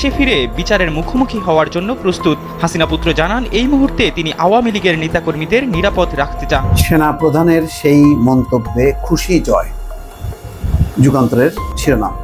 সে ফিরে বিচারের মুখোমুখি হওয়ার জন্য প্রস্তুত। হাসিনা পুত্র জানান এই মুহূর্তে তিনি আওয়ামী লীগের নেতাকর্মীদের নিরাপদ রাখতে চান। সেনা প্রধানের সেই মন্তব্যে খুশি জয়। যুগান্তরের শিরোনাম।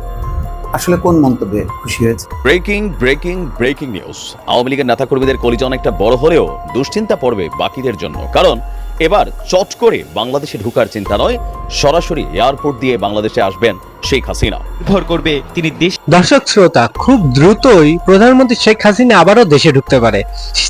আসলে কোন মন্তব্যে খুশি হয়েছে? Breaking breaking breaking news. Awami লীগের নেতাকর্মীদের কলিজা অনেকটা বড় হলেও দুশ্চিন্তা পড়বে বাকিদের জন্য। কারণ এবার চট করে বাংলাদেশে ঢুকার চিন্তা নয় সরাসরি এয়ারপোর্ট দিয়ে বাংলাদেশে আসবেন শেখ হাসিনা। নির্ভর করবে তিনি দেশ দর্শক শ্রোতা খুব দ্রুতই প্রধানমন্ত্রী শেখ হাসিনা আবারও দেশে ঢুকতে পারে।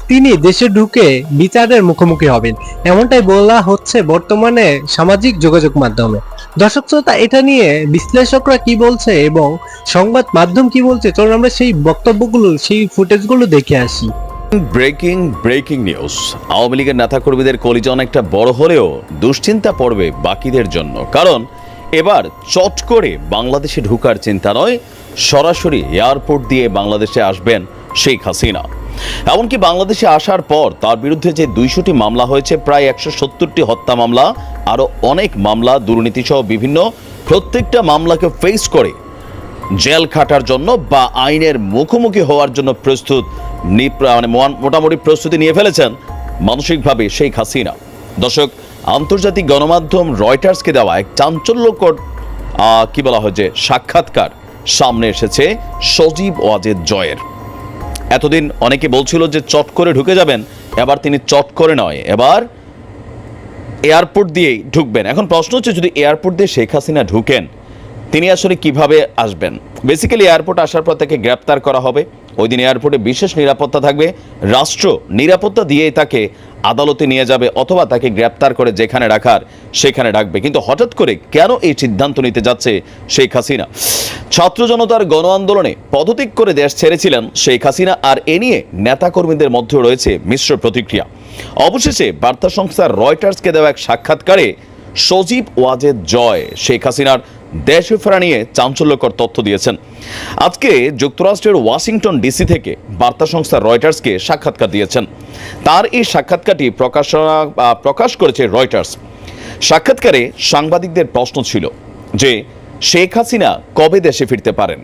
তিনি দেশে ঢুকে বিচারের মুখোমুখি হবেন। এমনটাই বলা হচ্ছে বর্তমানে সামাজিক যোগাযোগ মাধ্যমে। দর্শক শ্রোতা এটা নিয়ে বিশ্লেষকরা কি বলছে এবং সংবাদ মাধ্যম কি বলছে? চলুন আমরা সেই বক্তব্যগুলো সেই ফুটেজগুলো দেখে আসি। ব্রেকিং ব্রেকিং নিউজ আওয়ামী লীগের নেতাকর্মীদের কলিজা অনেকটা বড় হলেও দুশ্চিন্তা পড়বে বাকিদের জন্য। কারণ এবার চট করে বাংলাদেশে ঢুকার চিন্তা নয়, সরাসরি এয়ারপোর্ট দিয়ে বাংলাদেশে আসবেন শেখ হাসিনা। এমনকি বাংলাদেশে আসার পর তার বিরুদ্ধে যে দুইশোটি মামলা হয়েছে, প্রায় একশো সত্তরটি হত্যা মামলা আরও অনেক মামলা দুর্নীতিসহ বিভিন্ন প্রত্যেকটা মামলাকে ফেস করে। জেল খাটার জন্য বা আইনের মুখোমুখি হওয়ার জন্য প্রস্তুত মানে মোটামুটি প্রস্তুতি নিয়ে ফেলেছেন মানসিকভাবে শেখ হাসিনা। দর্শক, আন্তর্জাতিক গণমাধ্যম রয়টার্সকে দেওয়া এক চাঞ্চল্যকর কি বলা হয় যে, সাক্ষাৎকার সামনে এসেছে সজীব ওয়াজেদ জয়ের। এতদিন অনেকে বলছিল যে, চট করে ঢুকে যাবেন, এবার তিনি চট করে নয়, এবার এয়ারপোর্ট দিয়েই ঢুকবেন। এখন প্রশ্ন হচ্ছে, যদি এয়ারপোর্ট দিয়ে শেখ হাসিনা ঢুকেন, তিনি আসলে কীভাবে আসবেন? বেসিক্যালি এয়ারপোর্ট আসার পর তাকে গ্রেপ্তার করা হবে। ওই দিন এয়ারপোর্টে বিশেষ নিরাপত্তা থাকবে। রাষ্ট্র নিরাপত্তা দিয়েই তাকে আদালতে নিয়ে যাবে অথবা তাকে গ্রেপ্তার করে যেখানে রাখার সেখানে রাখবে। কিন্তু হঠাৎ করে কেন এই সিদ্ধান্ত নিতে যাচ্ছে শেখ হাসিনা? ছাত্র জনতার গণ আন্দোলনে পদত্যাগ করে দেশ ছেড়েছিলেন শেখ হাসিনা আর এ নিয়ে নেতাকর্মীদের মধ্যে রয়েছে মিশ্র প্রতিক্রিয়া। অবশেষে বার্তা সংস্থা রয়টার্সকে দেওয়া এক সাক্ষাৎকারে সজীব ওয়াজেদ জয় শেখ হাসিনার দেশে ফেরা নিয়ে চাঞ্চল্যকর তথ্য দিয়েছেন। আজকে যুক্তরাষ্ট্রের ওয়াশিংটন ডিসি থেকে বার্তা সংস্থা রয়টার্সকে সাক্ষাৎকার দিয়েছেন। তার এই সাক্ষাৎকারটি প্রকাশনা প্রকাশ করেছে রয়টার্স। সাক্ষাৎকারে সাংবাদিকদের প্রশ্ন ছিল যে, শেখ হাসিনা কবে দেশে ফিরতে পারেন?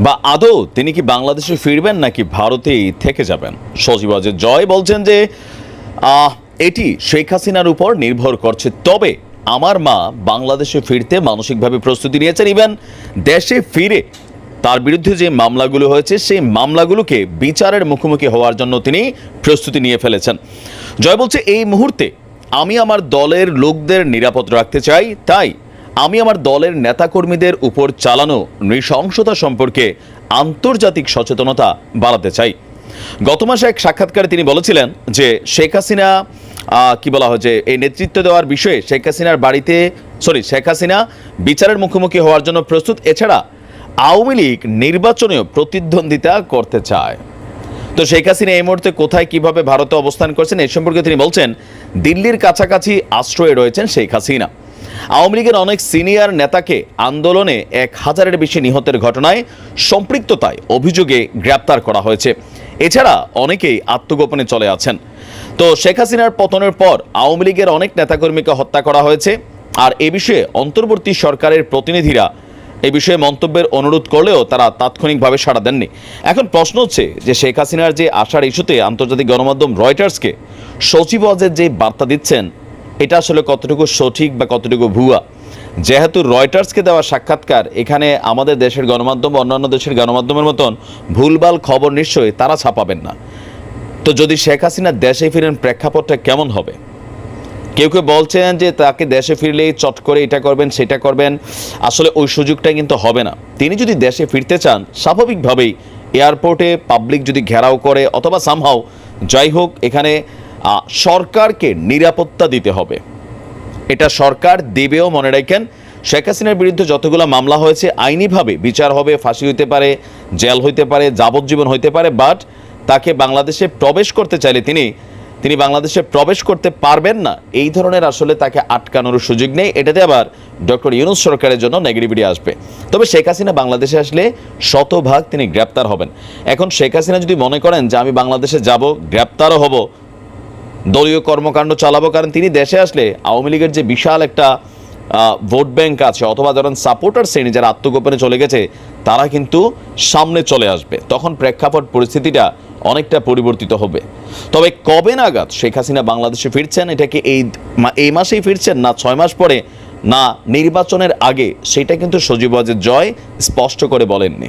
বা আদৌ তিনি কি বাংলাদেশে ফিরবেন নাকি ভারতেই থেকে যাবেন? সজীব জয় বলছেন যে এটি শেখ হাসিনার উপর নির্ভর করছে। তবে আমার মা বাংলাদেশে ফিরতে মানসিকভাবে প্রস্তুতি নিয়েছেন। ইভেন দেশে ফিরে তার বিরুদ্ধে যে মামলাগুলো হয়েছে, সেই মামলাগুলোকে বিচারের মুখোমুখি হওয়ার জন্য তিনি প্রস্তুতি নিয়ে ফেলেছেন। জয় বলছে, এই মুহূর্তে আমি আমার দলের লোকদের নিরাপদ রাখতে চাই, তাই আমি আমার দলের নেতাকর্মীদের উপর চালানো নৃশংসতা সম্পর্কে আন্তর্জাতিক সচেতনতা বাড়াতে চাই। গত মাসে এক সাক্ষাৎকারে তিনি বলেছিলেন যে শেখ হাসিনা কি বলা হয় যে এই নেতৃত্ব দেওয়ার বিষয়ে শেখ হাসিনার বাড়িতে, সরি, শেখ হাসিনা বিচারের মুখোমুখি হওয়ার জন্য প্রস্তুত। এছাড়া আওয়ামী লীগ নির্বাচনেও প্রতিদ্বন্দ্বিতা করতে চায়। তো শেখ হাসিনা এই মুহূর্তে কোথায়, কীভাবে ভারতে অবস্থান করছেন এই সম্পর্কে তিনি বলছেন, দিল্লির কাছাকাছি আশ্রয়ে রয়েছেন শেখ হাসিনা। আওয়ামী লীগের অনেক সিনিয়র নেতাকে আন্দোলনে এক হাজারের বেশি নিহতের ঘটনায় সম্পৃক্ততায় অভিযোগে গ্রেপ্তার করা হয়েছে। এছাড়া অনেকেই আত্মগোপনে চলে আছেন। তো শেখ হাসিনার পতনের পর আওয়ামী লীগের অনেক নেতাকর্মীকে হত্যা করা হয়েছে। আর এ বিষয়ে অন্তর্বর্তী সরকারের প্রতিনিধিরা এ বিষয়ে মন্তব্যের অনুরোধ করলেও তারা তাৎক্ষণিকভাবে সাড়া দেননি। এখন প্রশ্ন হচ্ছে যে শেখ হাসিনার যে আসার ইস্যুতে আন্তর্জাতিক গণমাধ্যম রয়টার্সকে সচিব ওয়াজের যে বার্তা দিচ্ছেন, এটা আসলে কতটুকু সঠিক বা কতটুকু ভুয়া? যেহেতু রয়টার্সকে দেওয়া সাক্ষাৎকার, এখানে আমাদের দেশের গণমাধ্যম, অন্যান্য দেশের গণমাধ্যমের মতন ভুলভাল খবর নিশ্চয়ই তারা ছাপাবেন না। তো যদি শেখ হাসিনা দেশে ফিরেন, প্রেক্ষাপটটা কেমন হবে? কেউ কেউ বলছেন যে তাকে দেশে ফিরলেই চট করে এটা করবেন, সেটা করবেন। আসলে ওই সুযোগটা কিন্তু হবে না। তিনি যদি দেশে ফিরতে চান, স্বাভাবিকভাবেই এয়ারপোর্টে পাবলিক যদি ঘেরাও করে অথবা সামহাও যাই হোক, এখানে সরকারকে নিরাপত্তা দিতে হবে। এটা সরকার দেবেও মনে রাখেন, শেখ হাসিনার বিরুদ্ধে যতগুলো মামলা হয়েছে, আইনিভাবে বিচার হবে, ফাঁসি হইতে পারে, জেল হইতে পারে, যাবজ্জীবন হইতে পারে বাট তাকে বাংলাদেশে প্রবেশ করতে চাইলে তিনি তিনি বাংলাদেশে প্রবেশ করতে পারবেন না। এই ধরনের আসলে তাকে আটকানোর সুযোগ নেই। এটাতে আবার ডক্টর ইউনুস সরকারের জন্য নেগেটিভিটি আসবে। তবে শেখ হাসিনা বাংলাদেশে আসলে শতভাগ তিনি গ্রেপ্তার হবেন। এখন শেখ হাসিনা যদি মনে করেন যে আমি বাংলাদেশে যাব, গ্রেপ্তারও হব, দলীয় কর্মকাণ্ড চালাবো, কারণ তিনি দেশে আসলে আওয়ামী লীগের যে বিশাল একটা ভোট ব্যাংক আছে, অথবা ধরেন সাপোর্টার শ্রেণি যারা আত্মগোপনে চলে গেছে তারা কিন্তু সামনে চলে আসবে। তখন প্রেক্ষাপট পরিস্থিতিটা অনেকটা পরিবর্তিত হবে। তবে কবে নাগাদ শেখ হাসিনা বাংলাদেশে ফিরছেন এটাকে এই এই মাসেই ফিরছেন না ছয় মাস পরে? না, নির্বাচনের আগে? সেটা কিন্তু সজীব ওয়াজেদ জয় স্পষ্ট করে বলেননি।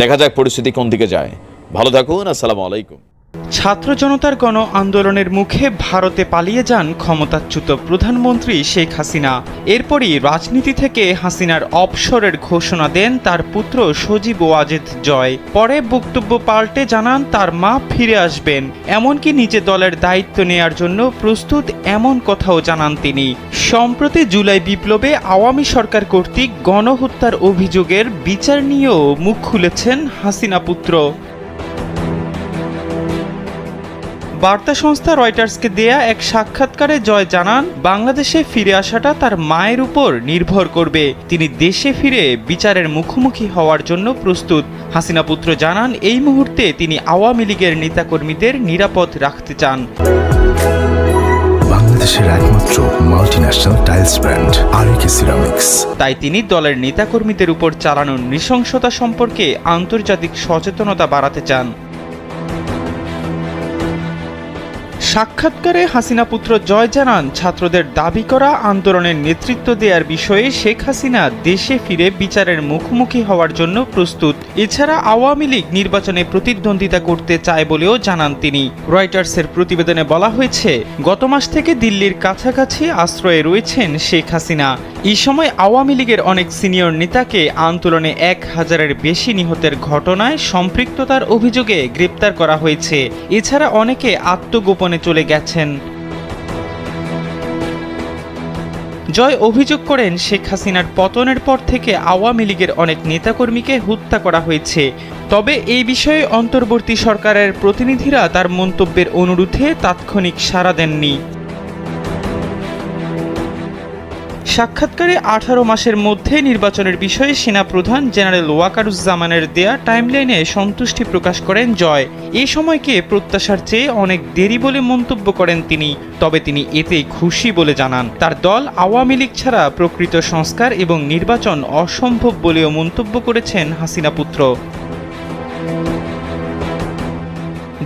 দেখা যাক পরিস্থিতি কোন দিকে যায়। ভালো থাকুন, আসসালামু আলাইকুম। ছাত্র জনতার গণ আন্দোলনের মুখে ভারতে পালিয়ে যান ক্ষমতাচ্যুত প্রধানমন্ত্রী শেখ হাসিনা। এরপরই রাজনীতি থেকে হাসিনার অবসরের ঘোষণা দেন তার পুত্র সজীব ওয়াজেদ জয়। পরে বক্তব্য পাল্টে জানান তার মা ফিরে আসবেন। এমনকি নিজে দলের দায়িত্ব নেয়ার জন্য প্রস্তুত এমন কথাও জানান তিনি। সম্প্রতি জুলাই বিপ্লবে আওয়ামী সরকার কর্তৃক গণহত্যার অভিযোগের বিচার নিয়েও মুখ খুলেছেন হাসিনা পুত্র। বার্তা সংস্থা রয়টার্সকে দেয়া এক সাক্ষাৎকারে জয় জানান বাংলাদেশে ফিরে আসাটা তার মায়ের উপর নির্ভর করবে। তিনি দেশে ফিরে বিচারের মুখোমুখি হওয়ার জন্য প্রস্তুত। হাসিনা পুত্র জানান এই মুহূর্তে তিনি আওয়ামী লীগের নেতাকর্মীদের নিরাপদ রাখতে চান। বাংলাদেশের একমাত্র মাল্টিন্যাশনাল টাইলস ব্র্যান্ড সিরামিক্স তাই তিনি দলের নেতাকর্মীদের উপর চালানো নৃশংসতা সম্পর্কে আন্তর্জাতিক সচেতনতা বাড়াতে চান। সাক্ষাৎকারে হাসিনা পুত্র জয় জানান, ছাত্রদের দাবি করা, আন্দোলনের নেতৃত্ব দেওয়ার বিষয়ে শেখ হাসিনা দেশে ফিরে বিচারের মুখোমুখি হওয়ার জন্য প্রস্তুত। এছাড়া আওয়ামী লীগ নির্বাচনে প্রতিদ্বন্দ্বিতা করতে চায় বলেও জানান তিনি। রয়টার্সের প্রতিবেদনে বলা হয়েছে, গত মাস থেকে দিল্লির কাছাকাছি আশ্রয়ে রয়েছেন শেখ হাসিনা। এই সময় আওয়ামী লীগের অনেক সিনিয়র নেতাকে আন্দোলনে এক হাজারের বেশি নিহতের ঘটনায় সম্পৃক্ততার অভিযোগে গ্রেপ্তার করা হয়েছে। এছাড়া অনেকে আত্মগোপনে চলে গেছেন। জয় অভিযোগ করেন, শেখ হাসিনার পতনের পর থেকে আওয়ামী লীগের অনেক নেতাকর্মীকে হত্যা করা হয়েছে। তবে এই বিষয়ে অন্তর্বর্তী সরকারের প্রতিনিধিরা তার মন্তব্যের অনুরোধে তাৎক্ষণিক সাড়া দেননি। সাক্ষাৎকারে আঠারো মাসের মধ্যে নির্বাচনের বিষয়ে সেনাপ্রধান জেনারেল ওয়াকারুজ্জামানের দেয়া টাইমলাইনে সন্তুষ্টি প্রকাশ করেন জয়। এ সময়কে প্রত্যাশার চেয়ে অনেক দেরি বলে মন্তব্য করেন তিনি, তবে তিনি এতে খুশি বলে জানান। তার দল আওয়ামী লীগ ছাড়া প্রকৃত সংস্কার এবং নির্বাচন অসম্ভব বলেও মন্তব্য করেছেন হাসিনা পুত্র।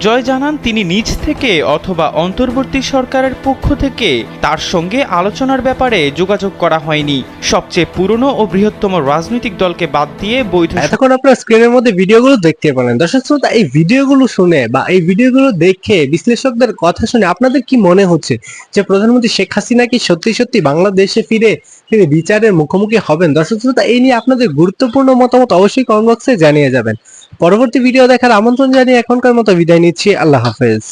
জয় জানান তিনি নিজ থেকে অথবা অন্তর্বর্তী সরকারের পক্ষ থেকে। তার সঙ্গে আলোচনার ব্যাপারে যোগাযোগ করা হয়নি। সবচেয়ে পুরনো ও বৃহত্তম রাজনৈতিক দলকে বাদ দিয়ে বৈধ এতক্ষণ আপনার স্ক্রিনের মধ্যে ভিডিওগুলো দেখতে পারেন দর্শক শ্রোতা, এই ভিডিওগুলো শুনে বা এই ভিডিওগুলো দেখে বিশ্লেষকদের কথা শুনে আপনাদের কি মনে হচ্ছে যে প্রধানমন্ত্রী শেখ হাসিনা কি সত্যি সত্যি বাংলাদেশে ফিরে, তিনি বিচারের মুখোমুখি হবেন? দর্শক শ্রোতা, এই নিয়ে আপনাদের গুরুত্বপূর্ণ মতামত অবশ্যই কমেন্ট বক্সে জানিয়ে যাবেন। পরবর্তী ভিডিও দেখার আমন্ত্রণ জানিয়ে এখনকার মতো বিদায় নিচ্ছি। আল্লাহ হাফেজ।